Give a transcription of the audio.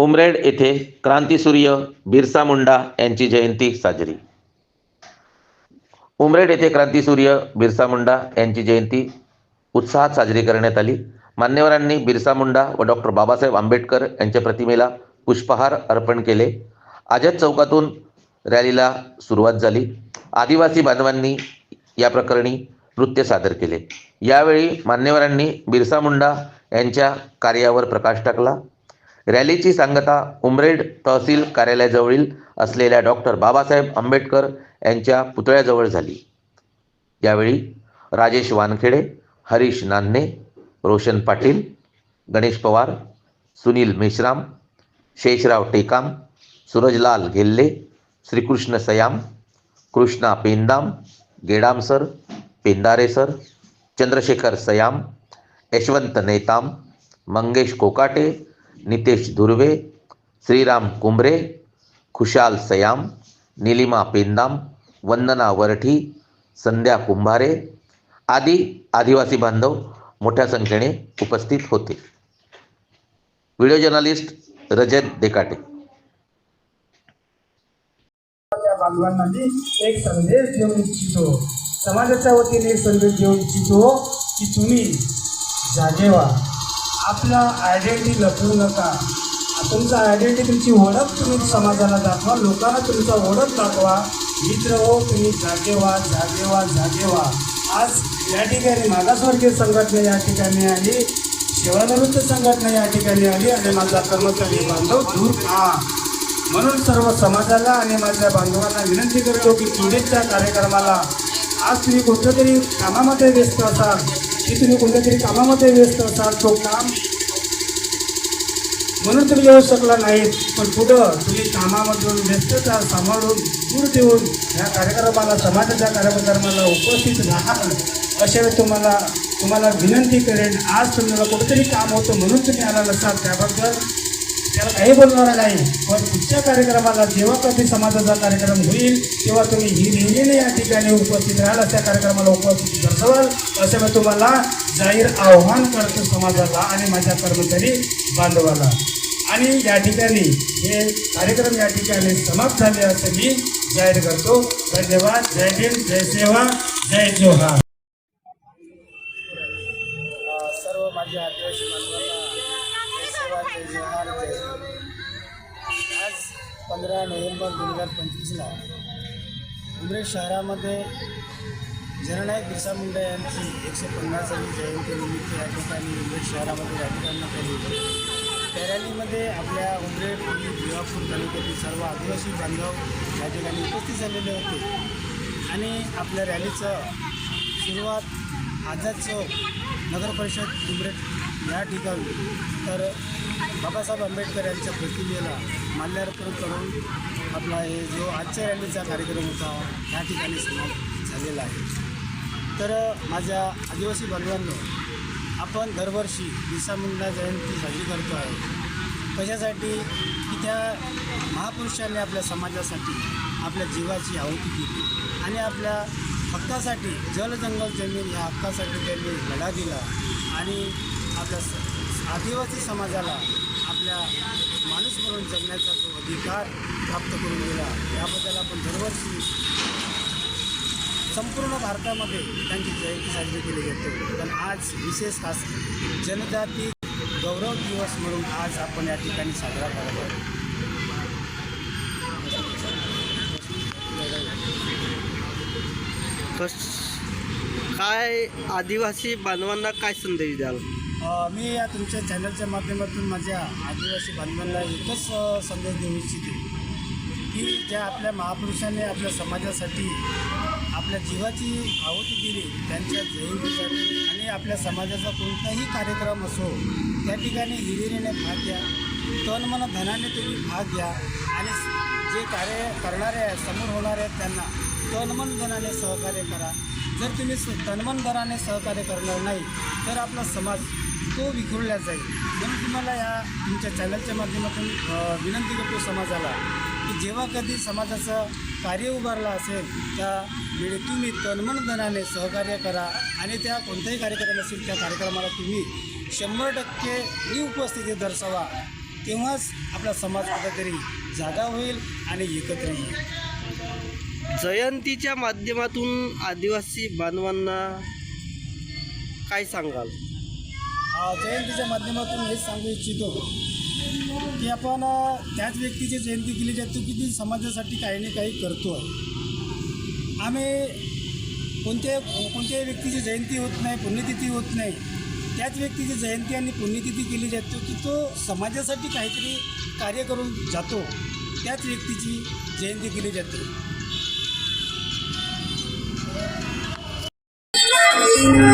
उमरेड येथे क्रांतीसूर्य बिरसा मुंडा यांची जयंती साजरी. उमरेड येथे क्रांतीसूर्य बिरसा मुंडा यांची जयंती उत्साहात साजरी करण्यात आली. मान्यवरांनी बिरसा मुंडा व डॉक्टर बाबासाहेब आंबेडकर यांच्या प्रतिमेला पुष्पहार अर्पण केले. आझाद चौकातून रॅलीला सुरुवात झाली. आदिवासी बांधवांनी या प्रकरणी नृत्य सादर केले. यावेळी मान्यवरांनी बिरसा मुंडा यांच्या कार्यावर प्रकाश टाकला. रॅलीची सांगता उमरेड तहसील कार्यालयाजवळील असलेल्या डॉक्टर बाबासाहेब आंबेडकर यांच्या पुतळ्याजवळ झाली. यावेळी राजेश वानखेडे हरीश नान्ने रोशन पाटील गणेश पवार सुनील मेश्राम शेषराव टेकाम सूरजलाल गेल्ले श्रीकृष्ण सयाम कृष्णा पेंदाम गेडाम सर पेंदारे सर चंद्रशेखर सयाम यशवंत नेताम मंगेश कोकाटे नितेश धुर्वे श्रीराम कुंभरे खुशाल सयाम निलिमा पेंदाम वंदना वरठी संध्या कुंभारे आदी आदिवासी बांधव मोठ्या संख्येने उपस्थित होते व्हिडिओ जर्नलिस्ट रजत देकाटे बांधवांना मी एक संदेश देऊ इच्छितो समाजाच्या वतीने एक संदेश देऊ इच्छितो की तुम्ही जागे व्हा आपला आयडेंटिटी लपवू नका. तुमचा आयडेंटिटी तुमची ओळख तुम्ही समाजाला दाखवा लोकांना तुमचा ओळख दाखवा. मित्र हो तुम्ही जागे व्हा जागे व्हा जागे व्हा आज या ठिकाणी मागासवर्गीय संघटना या ठिकाणी आली. सेवानिवृत्त संघटना या ठिकाणी आली आणि माझा कर्मचारी बांधव दूर हा म्हणून सर्व समाजाला आणि माझ्या बांधवांना विनंती करतो की पुढेच्या कार्यक्रमाला आज तुम्ही कुठंतरी तरी कामामध्ये व्यस्त असाल की तुम्ही कोणत्या तरी कामामध्ये व्यस्त असाल तो काम म्हणून तुम्ही येऊ शकला नाहीत पण पुढं तुम्ही कामामधून व्यस्तता सांभाळून दूर देऊन ह्या कार्यक्रमाला समाजाच्या कार्यक्रमाला उपस्थित राहाल अशा वेळी तुम्हाला तुम्हाला विनंती करेन आज तुम्हाला कुठेतरी काम होतं म्हणून तुम्ही आला नसाल त्याबद्दल त्याला काही बोलणार नाही. पण पुढच्या कार्यक्रमाला जेव्हा कधी समाजाचा कार्यक्रम होईल तेव्हा तुम्ही ही नेहमीने या ठिकाणी उपस्थित राहाल अशा कार्यक्रमाला उपस्थित दर्शवाल असं मी तुम्हाला जाहीर आव्हान करतो समाजाला आणि माझ्या कर्मचारी बांधवाला. आणि या ठिकाणी हे कार्यक्रम या ठिकाणी समाप्त झाले असं मी जाहीर करतो. धन्यवाद. जय भीम जय सेवा जय जोहार. सर्व माझ्या आदिवासी बांधवांना आज पंधरा नोव्हेंबर दोन हजार पंचवीसला उमरेड शहरामध्ये जननायक बिरसा मुंडे यांची एकशे पन्नासावी जयंतीनिमित्त या ठिकाणी उमरेड शहरामध्ये रॅली केली आली त्या रॅलीमध्ये आपल्या उमरेड आणि दिवापूर तालुक्यातील सर्व आदिवासी बांधव या ठिकाणी उपस्थित झालेले होते. आणि आपल्या रॅलीचं सुरुवात आझाद चौक नगरपरिषद उमरेड या ठिकाणी. तर बाबासाहेब आंबेडकर यांच्या प्रतिमेला माल्यार्पण करून आपला हे जो आजच्या रॅलीचा कार्यक्रम होता या ठिकाणी समाप्त झालेला आहे. तर माझ्या आदिवासी बांधवांनो आपण दरवर्षी बिरसा मुंडा जयंती साजरी करतो आहे. कशासाठी? की त्या महापुरुषांनी आपल्या समाजासाठी आपल्या जीवाची आहुती दिली. आणि आपल्या हक्कासाठी जल जंगल जमीन या हक्कासाठी त्यांनी लढा दिला. आणि आपल्या स- आदिवासी समाजाला आपल्या माणूस म्हणून जगण्याचा जो अधिकार प्राप्त करून दिला याबद्दल आपण दरवर्षी संपूर्ण भारतामध्ये त्यांची जयंती साजरी केली जाते. पण आज विशेष खास जनजाती गौरव दिवस म्हणून आज आपण या ठिकाणी साजरा करत आहोत. कस काय आदिवासी बांधवांना काय संदेश द्याल? मी या तुमच्या चॅनलच्या माध्यमातून माझ्या आदिवासी बांधवांना एकच संदेश देऊ इच्छिते की ज्या आपल्या महापुरुषांनी आपल्या समाजासाठी आपल्या जीवाची आहुती दिली त्यांच्या जयंतीसाठी आणि आपल्या समाजाचा कोणताही कार्यक्रम असो त्या ठिकाणी हिरिरीने भाग घ्या तन मन धनाने तुम्ही भाग घ्या आणि जे कार्य करणारे आहेत समोर होणारे आहेत त्यांना तनमन धनाने सहकार्य करा. जर तुम्ही स- तनमन दराने सहकार्य करणार नाही तर आपला समाज तो विखुरला जाईल. म्हणून तुम्हाला या तुमच्या चॅनलच्या माध्यमातून विनंती करतो समाजाला की जेव्हा कधी समाजाचं कार्य उभारलं असेल त्या वेळी तुम्ही तनमन धनाने सहकार्य करा आणि त्या कोणताही कार्यक्रम असेल त्या कार्यक्रमाला तुम्ही शंभर टक्के ही उपस्थिती दर्शवा. तेव्हाच आपला समाज कुठेतरी जागा होईल आणि एकत्र येईल. जयंतीच्या माध्यमातून आदिवासी बांधवांना काय सांगाल? जयंतीच्या माध्यमातून हेच सांगू इच्छितो की आपण त्याच व्यक्तीची जयंती केली जाते की ती समाजासाठी काही ना काही करतो आहे आम्ही कोणत्या कोणत्याही व्यक्तीची जयंती होत नाही पुण्यतिथी होत नाही त्याच व्यक्तीची जयंती आणि पुण्यतिथी केली जातो की तो समाजासाठी काहीतरी कार्य करून जातो त्याच व्यक्तीची जयंती केली जाते. Christ.